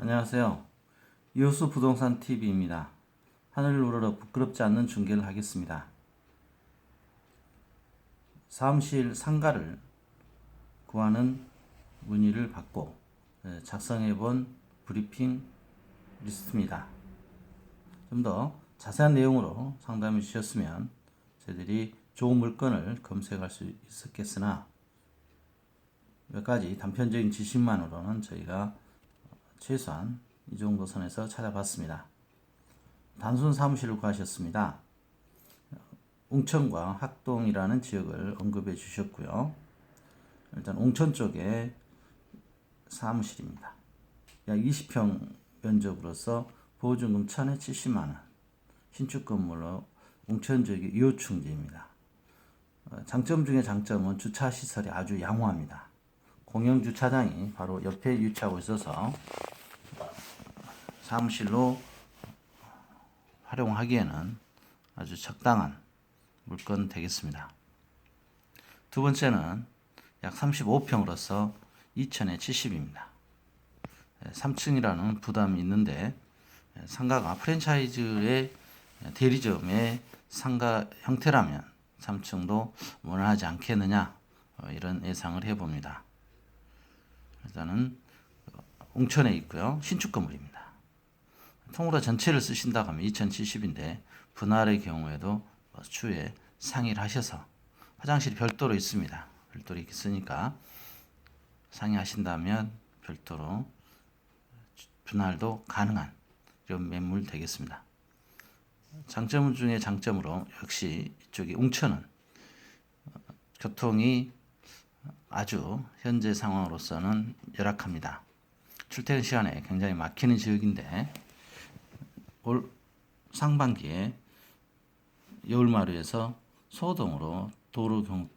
안녕하세요. 이호수 부동산 TV입니다. 하늘을 우러러 부끄럽지 않는 중계를 하겠습니다. 사무실 상가를 구하는 문의를 받고 예, 작성해 본 브리핑 리스트입니다. 좀 더 자세한 내용으로 상담해 주셨으면 저희들이 좋은 물건을 검색할 수 있었겠으나 몇 가지 단편적인 지식만으로는 저희가 최소한 이 정도 선에서 찾아봤습니다. 단순 사무실을 구하셨습니다. 웅천과 학동이라는 지역을 언급해 주셨고요. 일단 웅천 쪽에 사무실입니다. 약 20평 면적으로서 보증금 1,000에 70만 원. 신축 건물로 웅천 지역의 2호충지입니다. 어, 장점 중에 장점은 주차 시설이 아주 양호합니다. 공영 주차장이 바로 옆에 위치하고 있어서 사무실로 활용하기에는 아주 적당한 물건 되겠습니다. 두 번째는 약 35평으로서 2천에 70입니다. 3층이라는 부담이 있는데 상가가 프랜차이즈의 대리점의 상가 형태라면 3층도 무난하지 않겠느냐 어, 이런 예상을 해봅니다. 일단은 웅천에 있고요. 신축 건물입니다. 통으로 전체를 쓰신다고 하면 2070인데 분할의 경우에도 추후에 상의를 하셔서 화장실이 별도로 있습니다. 별도로 있으니까 상의하신다면 별도로 분할도 가능한 이런 매물 되겠습니다. 장점 중에 장점으로 역시 이쪽이 웅천은 교통이 아주 현재 상황으로서는 열악합니다. 출퇴근 시간에 굉장히 막히는 지역인데 올 상반기에 여울마루에서 소동으로 도로 경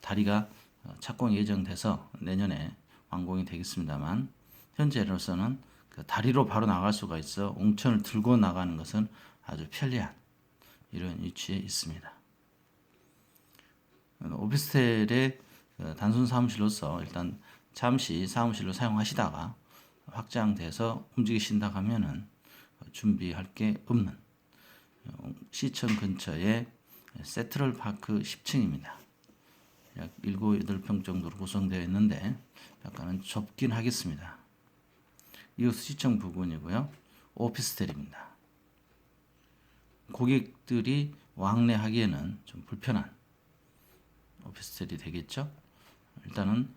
다리가 착공 예정돼서 내년에 완공이 되겠습니다만 현재로서는 그 다리로 바로 나갈 수가 있어 웅천을 들고 나가는 것은 아주 편리한 이런 위치에 있습니다. 오피스텔의 그 단순 사무실로서 일단 잠시 사무실로 사용하시다가 확장돼서 움직이신다 하면은 준비할 게 없는 시청 근처에 세트럴 파크 10층입니다. 약 7, 8평 정도로 구성되어 있는데 약간은 좁긴 하겠습니다. 이웃 시청 부근이고요. 오피스텔입니다. 고객들이 왕래하기에는 좀 불편한 오피스텔이 되겠죠. 일단은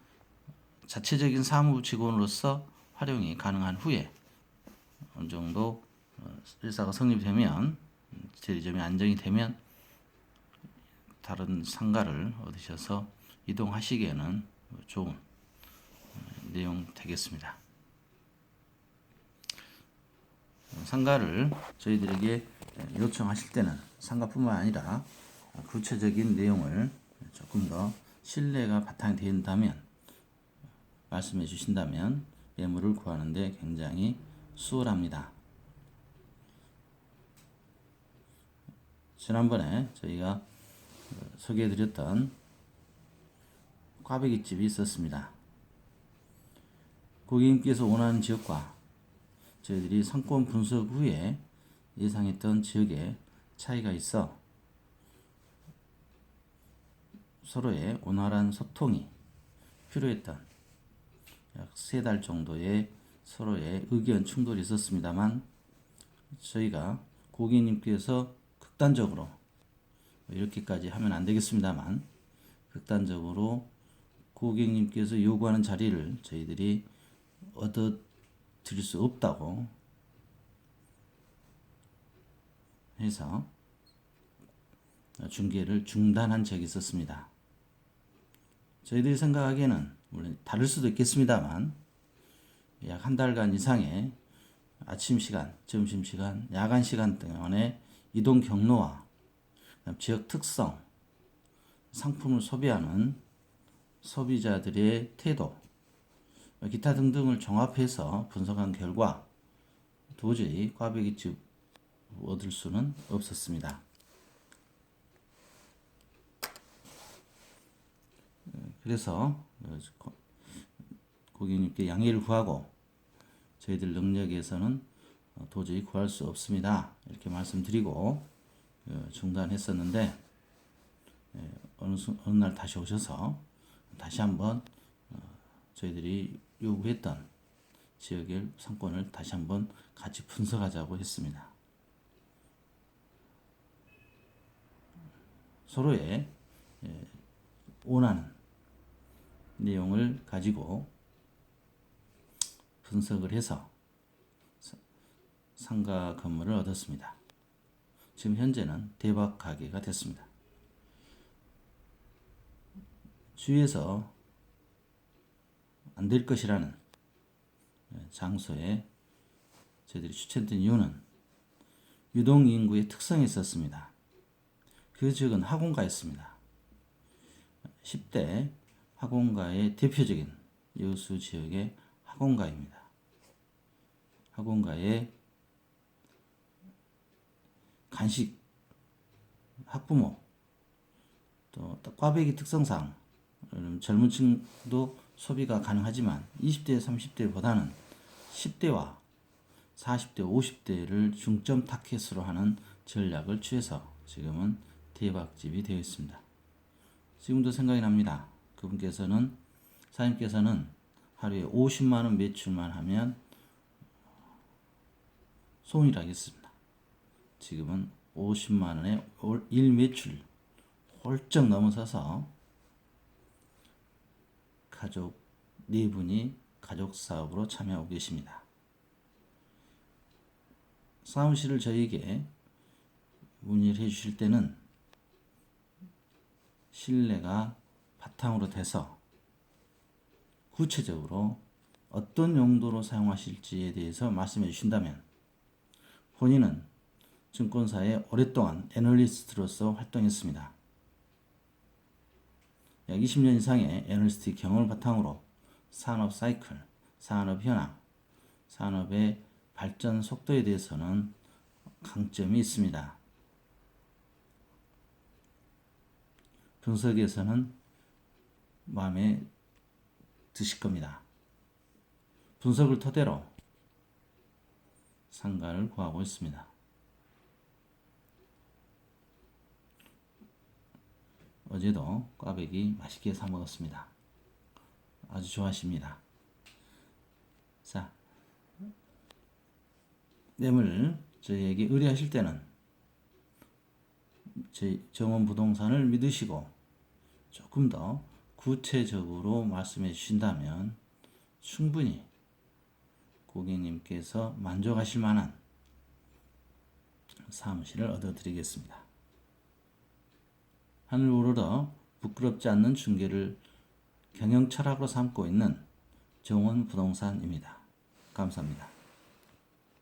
자체적인 사무 직원으로서 활용이 가능한 후에 어느 정도 어, 일사가 성립되면 대리점이 안정이 되면 다른 상가를 얻으셔서 이동하시기에는 좋은 어, 내용 되겠습니다. 상가를 저희들에게 요청하실 때는 상가뿐만 아니라 구체적인 내용을 조금 더 신뢰가 바탕이 된다면 말씀해 주신다면 매물을 구하는데 굉장히 수월합니다. 지난번에 저희가 소개해 드렸던 꽈배기 집이 있었습니다. 고객님께서 원하는 지역과 저희들이 상권 분석 후에 예상했던 지역에 차이가 있어 서로의 원활한 소통이 필요했던 약 세 달 정도의 서로의 의견 충돌이 있었습니다만 저희가 고객님께서 극단적으로 이렇게까지 하면 안 되겠습니다만 극단적으로 고객님께서 요구하는 자리를 저희들이 얻어 드릴 수 없다고 해서 중계를 중단한 적이 있었습니다. 저희들이 생각하기에는 물론 다를 수도 있겠습니다만 약 한 달간 이상의 아침 시간, 점심 시간, 야간 시간 동안의 이동 경로와 지역 특성, 상품을 소비하는 소비자들의 태도, 기타 등등을 종합해서 분석한 결과 도저히 꽈배기집 얻을 수는 없었습니다. 그래서 고객님께 양해를 구하고 저희들 능력에서는 어, 도저히 구할 수 없습니다. 이렇게 말씀드리고 어, 중단했었는데 예, 어느, 수- 어느 날 다시 오셔서 다시 한번 어, 저희들이 요구했던 지역의 상권을 다시 한번 같이 분석하자고 했습니다. 서로의 예, 원하는 내용을 가지고 분석을 해서 사- 상가 건물을 얻었습니다. 지금 현재는 대박 가게가 됐습니다. 주위에서 안 될 것이라는 예, 장소에 저희들이 추천된 이유는 유동 인구의 특성이 있었습니다. 그 지역은 학원가였습니다. 10대 학원가의 대표적인 여수 지역의 학원가입니다. 학원가의 간식, 학부모, 또 꽈배기 특성상 음, 젊은 층도 소비가 가능하지만 20대, 30대보다는 10대와 40대, 50대를 중점 타켓으로 하는 전략을 취해서 지금은 대박집이 되어 있습니다. 지금도 생각이 납니다. 그분께서는 사장님께서는 하루에 50만 원 매출만 하면 소원이라겠습니다. 지금은 50만 원의 올- 일 매출 홀쩍 넘어서서 가족 네 분이 가족 사업으로 참여하고 계십니다. 사무실을 저에게 문의를 해주실 때는 신뢰가 바탕으로 돼서 구체적으로 어떤 용도로 사용하실지에 대해서 말씀해 주신다면 본인은 증권사에 오랫동안 애널리스트로서 활동했습니다. 약 20년 이상의 애널리스트 경험을 바탕으로 산업 사이클, 산업 현황, 산업의 발전 속도에 대해서는 강점이 있습니다. 분석에서는 마음에 드실 겁니다. 분석을 토대로 상가를 구하고 있습니다. 어제도 꽈배기 맛있게 사 먹었습니다. 아주 좋아하십니다. 자, 매물 저희에게 의뢰하실 때는 저희 정원 부동산을 믿으시고 조금 더 구체적으로 말씀해 주신다면 충분히 고객님께서 만족하실 만한 사무실을 얻어드리겠습니다. 하늘 우러러 부끄럽지 않는 중개를 경영 철학으로 삼고 있는 정원 부동산입니다. 감사합니다.